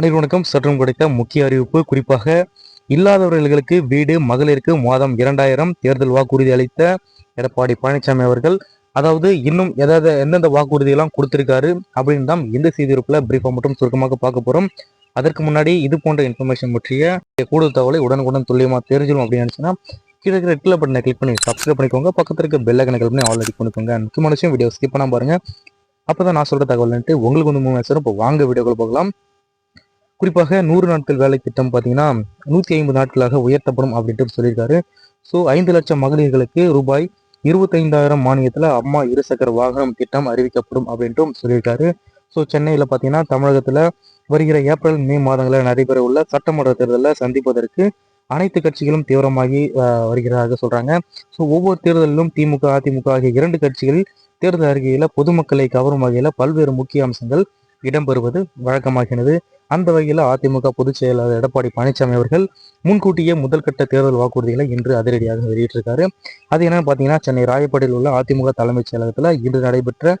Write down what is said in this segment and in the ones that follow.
அனைவரும் வணக்கம் சற்றும் கிடைத்த முக்கிய அறிவிப்பு. குறிப்பாக இல்லாதவர்களுக்கு வீடு மகளிருக்கு மாதம் இரண்டாயிரம் தேர்தல் வாக்குறுதி அளித்த எடப்பாடி பழனிசாமி அவர்கள் அதாவது இன்னும் எதாவது எந்தெந்த வாக்குறுதியெல்லாம் கொடுத்துருக்காரு அப்படின்னு தான் இந்த செய்தியிருப்பில் பிரீஃபாக மட்டும் சுருக்கமாக பார்க்க போகிறோம் அதற்கு முன்னாடி இது போன்ற இன்ஃபர்மேஷன் பற்றிய கூடுதல் தகவலை உடனுக்குடன் துல்லியமாக தெரிஞ்சிடும் அப்படின்னு நினச்சின்னா கீழே இருக்கிற ரெட்டில் பட்டனை கிளிக் பண்ணி சப்ஸ்கிரைப் பண்ணிக்கோங்க. பக்கத்தில் இருக்க பெல் ஐக்கனை கிளிக் பண்ணி ஆல்ரெடி பண்ணிக்கோங்க முக்கியமான விஷயம் வீடியோ ஸ்கிப் பண்ணாம பாருங்கள் அப்போ தான் நான் சொல்கிற தகவல் உங்களுக்கு வந்து மூணு வரும் இப்போ வாங்க வீடியோக்கள் போகலாம். குறிப்பாக நூறு நாட்கள் வேலை திட்டம் பார்த்தீங்கன்னா நூற்றி ஐம்பது நாட்களாக உயர்த்தப்படும் அப்படின்ட்டு சொல்லியிருக்காரு. ஸோ ஐந்து லட்சம் மகளிர்களுக்கு ரூபாய் இருபத்தைந்தாயிரம் மானியத்தில் அம்மா இருசக்கர வாகனம் திட்டம் அறிவிக்கப்படும் அப்படின்ட்டும் சொல்லியிருக்காரு. ஸோ சென்னையில் பார்த்தீங்கன்னா தமிழகத்தில் வருகிற ஏப்ரல் மே மாதங்களில் நடைபெற உள்ள சட்டமன்ற தேர்தலில் சந்திப்பதற்கு அனைத்து கட்சிகளும் தீவிரமாகி வருகிறதாக சொல்கிறாங்க ஸோ ஒவ்வொரு தேர்தலிலும் திமுக அதிமுக ஆகிய இரண்டு கட்சிகள் தேர்தல் அறிக்கையில பொதுமக்களை கவரும் வகையில் பல்வேறு முக்கிய அம்சங்கள் இடம்பெறுவது வழக்கமாகினது அந்த வகையில் அதிமுக பொதுச் செயலாளர் எடப்பாடி பழனிசாமி அவர்கள் முன்கூட்டியே முதல்கட்ட தேர்தல் வாக்குறுதிகளை இன்று அதிரடியாக வெளியிட்டிருக்காரு. அது என்னன்னு பார்த்தீங்கன்னா சென்னை ராயப்பேட்டையில் உள்ள அதிமுக தலைமைச் செயலகத்தில் இன்று நடைபெற்ற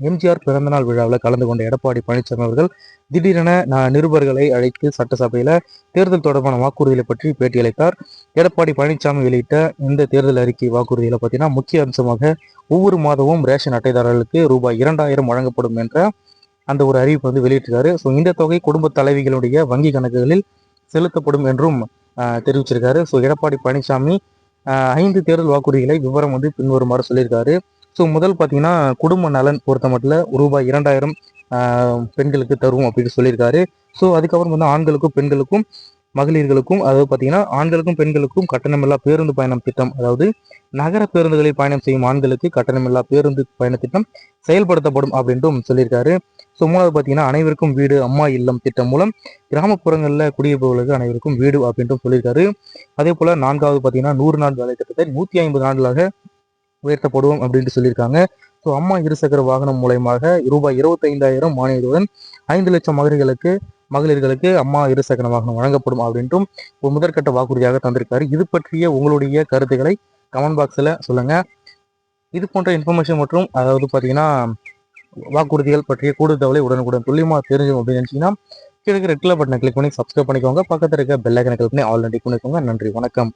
எம்ஜிஆர் பிறந்தநாள் விழாவில் கலந்து கொண்ட எடப்பாடி பழனிசாமி அவர்கள் திடீரென நான் நிருபர்களை அழைத்து சட்டசபையில் தேர்தல் தொடர்பான வாக்குறுதிகளை பற்றி பேட்டியளித்தார். எடப்பாடி பழனிசாமி வெளியிட்ட இந்த தேர்தல் அறிக்கை வாக்குறுதிகளை பார்த்தீங்கன்னா முக்கிய அம்சமாக ஒவ்வொரு மாதமும் ரேஷன் அட்டைதாரர்களுக்கு ரூபாய் இரண்டாயிரம் வழங்கப்படும் என்ற அந்த ஒரு அறிவிப்பு வந்து வெளியிட்டிருக்காரு. ஸோ இந்த தொகை குடும்ப தலைவிகளுடைய வங்கி கணக்குகளில் செலுத்தப்படும் என்றும் தெரிவிச்சிருக்காரு. ஸோ எடப்பாடி பழனிசாமி ஐந்து தேர்தல் வாக்குறுதிகளை விவரம் வந்து பின்வருமாறு சொல்லியிருக்காரு. ஸோ முதல் பார்த்தீங்கன்னா குடும்ப நலன் பொறுத்த மட்டும் ரூபாய் இரண்டாயிரம் பெண்களுக்கு தரும் அப்படின்னு சொல்லியிருக்காரு. ஸோ அதுக்கப்புறம் வந்து ஆண்களுக்கும் பெண்களுக்கும் மகளிர்களுக்கும் அதாவது பார்த்தீங்கன்னா ஆண்களுக்கும் பெண்களுக்கும் கட்டணமில்லா பேருந்து பயணம் திட்டம் அதாவது நகர பேருந்துகளில் பயணம் செய்யும் ஆண்களுக்கு கட்டணமில்லா பேருந்து பயண திட்டம் செயல்படுத்தப்படும் அப்படின்ட்டும் சொல்லியிருக்காரு. ஸோ மூணாவது பார்த்தீங்கன்னா அனைவருக்கும் வீடு அம்மா இல்லம் திட்டம் மூலம் கிராமப்புறங்களில் குடியிருப்பவர்களுக்கு அனைவருக்கும் வீடு அப்படின்றும் சொல்லியிருக்காரு. அதே போல் நான்காவது பார்த்தீங்கன்னா நூறு நாள் வேலை திட்டத்தை நூற்றி ஐம்பது நாட்களாக உயர்த்தப்படுவோம் அப்படின்ட்டு சொல்லியிருக்காங்க. ஸோ அம்மா இருசக்கர வாகனம் மூலயமாக ரூபாய் இருபத்தைந்தாயிரம் மானியத்துடன் ஐந்து லட்சம் மகளிர்களுக்கு மகளிர்களுக்கு அம்மா இருசக்கர வாகனம் வழங்கப்படும் அப்படின்ட்டும் ஒரு முதற்கட்ட வாக்குறுதியாக தந்திருக்காரு. இது பற்றிய உங்களுடைய கருத்துக்களை கமெண்ட் பாக்ஸில் சொல்லுங்கள் இது போன்ற இன்ஃபர்மேஷன் மற்றும் அதாவது பார்த்தீங்கன்னா வாக்குறுதிகள் பற்றிய கூடுதவளை உடனுக்குடன் துல்லியமாக தெரிஞ்சும் அப்படின்னு நினச்சிங்கன்னா கீழே ரெட்டில் பட்டனை கிளிக் பண்ணி சப்ஸ்கிரைப் பண்ணிக்கோங்க. பக்கத்தில் இருக்க பெல் ஐக்கனை கிளிக் பண்ணி ஆல்ரெடி பண்ணிக்கோங்க. நன்றி வணக்கம்.